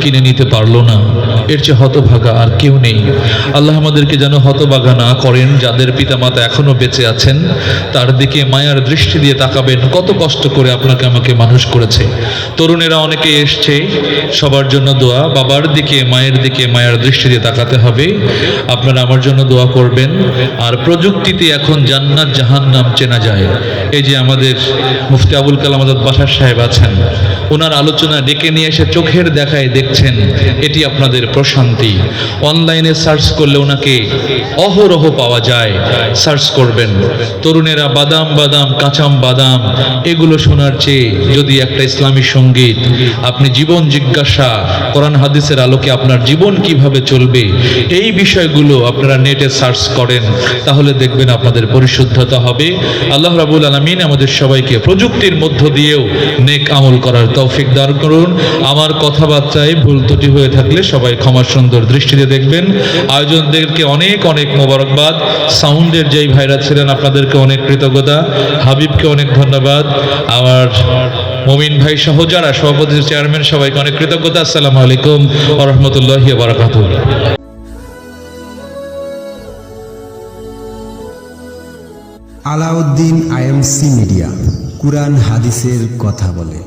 কিনে নিতে পারল না। এর চেয়ে হতভাগা আর কেউ নেই। আল্লাহ আমাদেরকে যেন হতভাগা না করেন, যাদের পিতামাতা এখনও বেঁচে আছেন, তার দিকে মায়ার দৃষ্টি দিয়ে তাকাবেন। কত কষ্ট করে আপনাকে আমাকে মানুষ করেছে। তরুণেরা অনেকে এসছে, সবার জন্য দোয়া, বাবার দিকে, মায়ের দিকে মায়ের দৃষ্টি দিয়ে তাকাতে হবে। আপনারা আমার জন্য দোয়া করবেন। আর প্রযুক্তিতে এখন জান্নাত জাহান নাম চেনা যায়। এই যে আমাদের মুফতি আবুল কালাম আজাদ বাসার সাহেব আছেন, ওনার আলোচনা ডেকে নিয়ে এসে চোখের দেখায় দেখছেন, এটি আপনাদের প্রশান্তি। অনলাইনে সার্চ করলে ওনাকে অহরহ পাওয়া যায়। সার্চ করবেন। তরুণেরা বাদাম বাদাম, কাঁচাম বাদাম, এগুলো শোনার চেয়ে যদি একটা ইসলামী সংগীত, আপনি জীবন জিজ্ঞাসা, কোরআন, হাদিসের আলোকে আপনার জীবন কীভাবে চলবে, এই বিষয়গুলো আপনারা নেটে সার্চ করেন, তাহলে দেখবেন আপনাদের পরিশুদ্ধতা হবে। আল্লাহ রাবুল আলমিন আমাদের সবাইকে প্রযুক্তির মধ্য দিয়েও নেক আমল করার তৌফিক দান করুন। আমার কথাবার্তায় ভুল ত্রুটি হয়ে থাকলে সবাই ক্ষমা সুন্দর দৃষ্টিতে দেখবেন। আয়োজনদেরকে অনেক অনেক মোবারকবাদ। সাউন্ডের যেই ভাইরা ছিলেন আপনাদেরকে অনেক কৃতজ্ঞতা। হাবিবকে অনেক ধন্যবাদ। আমার মমিন ভাই সহ যারা সভাপতি, চেয়ারম্যান, সবাইকে অনেক কৃতজ্ঞতা। আসসালামু আলাইকুম ওরহমতুল্লাহ বারাকাতুহ। আলাউদ্দিন আইএমসি মিডিয়া, কুরআন হাদিসের কথা বলে।